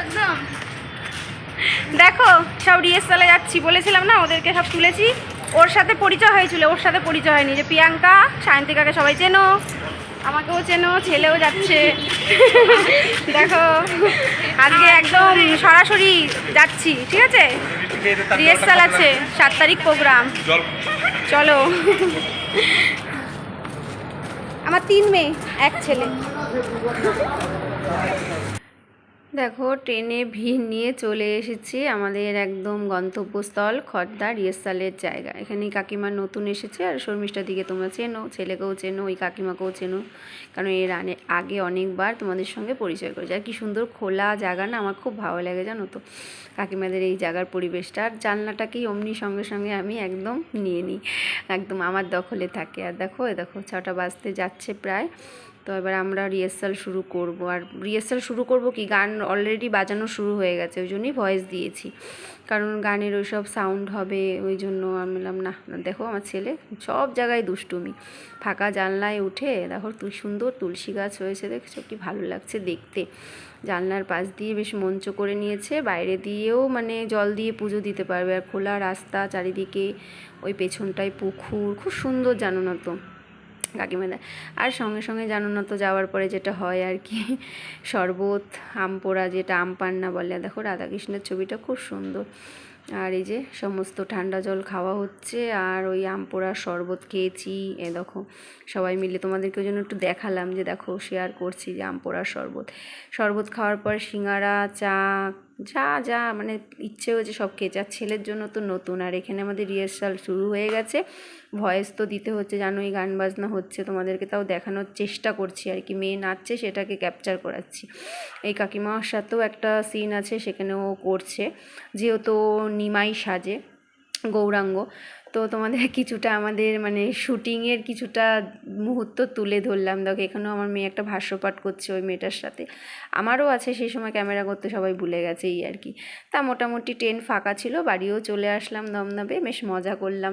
একদম। দেখো সব রিহার্সালে যাচ্ছি। বলেছিলাম না ওদেরকে সব তুলেছি। ওর সাথে পরিচয় হয়েছিল ওর সাথে পরিচয় হয়নি। যে প্রিয়াঙ্কা সায়ন্তিকাকে সবাই চেনো আমাকেও চেনো ছেলেও যাচ্ছে। দেখো আজকে একদম সরাসরি যাচ্ছি ঠিক আছে? রিহার্সাল আছে সাত তারিখ প্রোগ্রাম চলো। আমার তিন মেয়ে এক ছেলে। দেখো, ট্রেনে ভিড় নিয়ে চলে এসেছি আমাদের একদম গন্তব্যস্থল খর্দা রিহার্সালের জায়গা। এখানে কাকিমা নতুন এসেছে আর শর্মিষ্ঠার দিকে তোমরা চেনো, ছেলেকেও চেনো, ওই কাকিমাকেও চেনো। কারণ এর আগে অনেকবার তোমাদের সঙ্গে পরিচয় করেছে। আর কি সুন্দর খোলা জায়গা না, আমার খুব ভালো লাগে জানো তো। কাকিমাদের এই জায়গার পরিবেশটা আর জানলাটাকেই অমনি সঙ্গে সঙ্গে আমি একদম নিয়ে নিই, একদম আমার দখলে থাকে। আর দেখো দেখো, ছটা বাজতে যাচ্ছে প্রায়। তো এবার আমরা রিহার্সাল শুরু করব। আর রিহার্সাল শুরু করব কি? গান অলরেডি বাজানো শুরু হয়ে গেছে, ওই জন্যই ভয়েস দিয়েছি। কারণ গানের ওই সব সাউন্ড হবে, ওই জন্য আমি বললাম না দেখো আমার ছেলে সব জায়গায় দুষ্টুমি। ফাঁকা জানলায় উঠে দেখো তুই সুন্দর তুলসী গাছ হয়েছে, দেখছ কি ভালো লাগছে দেখতে। জানলার পাশ দিয়ে বেশ মঞ্চ করে নিয়েছে, বাইরে দিয়েও মানে জল দিয়ে পুজো দিতে পারবে। আর খোলা রাস্তা চারিদিকে ওই পেছনটায় পুকুর, খুব সুন্দর জানো না তো। কাকিমাদা আর সঙ্গে সঙ্গে জানো না তো, যাওয়ার পরে যেটা হয় আর কি, শরবত, আম পোড়া, যেটা আম পান্না বলে। দেখো রাধাকৃষ্ণের ছবিটা খুব সুন্দর। আর এই যে সমস্ত ঠান্ডা জল খাওয়া হচ্ছে, আর ওই আম পোড়ার শরবত খেয়েছি। এ দেখো, সবাই মিলে তোমাদেরকে জন্য একটু দেখালাম যে দেখো শেয়ার করছি যে আম পোড়ার শরবত। শরবত খাওয়ার পর সিঙ্গারা, চা, যা যা মানে ইচ্ছে হয়েছে সব খেয়েছে। আর ছেলের জন্য তো নতুন, আর এখানে আমাদের রিহার্সাল শুরু হয়ে গেছে। ভয়েস তো দিতে হচ্ছে, জানোই গান বাজনা হচ্ছে, তোমাদেরকে তাও দেখানোর চেষ্টা করছি। আর কি মেয়ে নাচছে, সেটাকে ক্যাপচার করাচ্ছি। এই কাকিমার সাথেও একটা সিন আছে সেখানে ও করছে। যেহেতু নিমাই সাজে গৌরাঙ্গ। তো তোমাদের কিছুটা আমাদের মানে শুটিংয়ের কিছুটা মুহূর্ত তুলে ধরলাম। দেখো, এখানেও আমার মেয়ে একটা ভাষ্যপাঠ করছে ওই মেয়েটার সাথে। আমারও আছে সেই সময় ক্যামেরা করতে সবাই ভুলে গেছে এই আর কি। তা মোটামুটি ট্রেন ফাঁকা ছিল, বাড়িও চলে আসলাম দমদমে, বেশ মজা করলাম।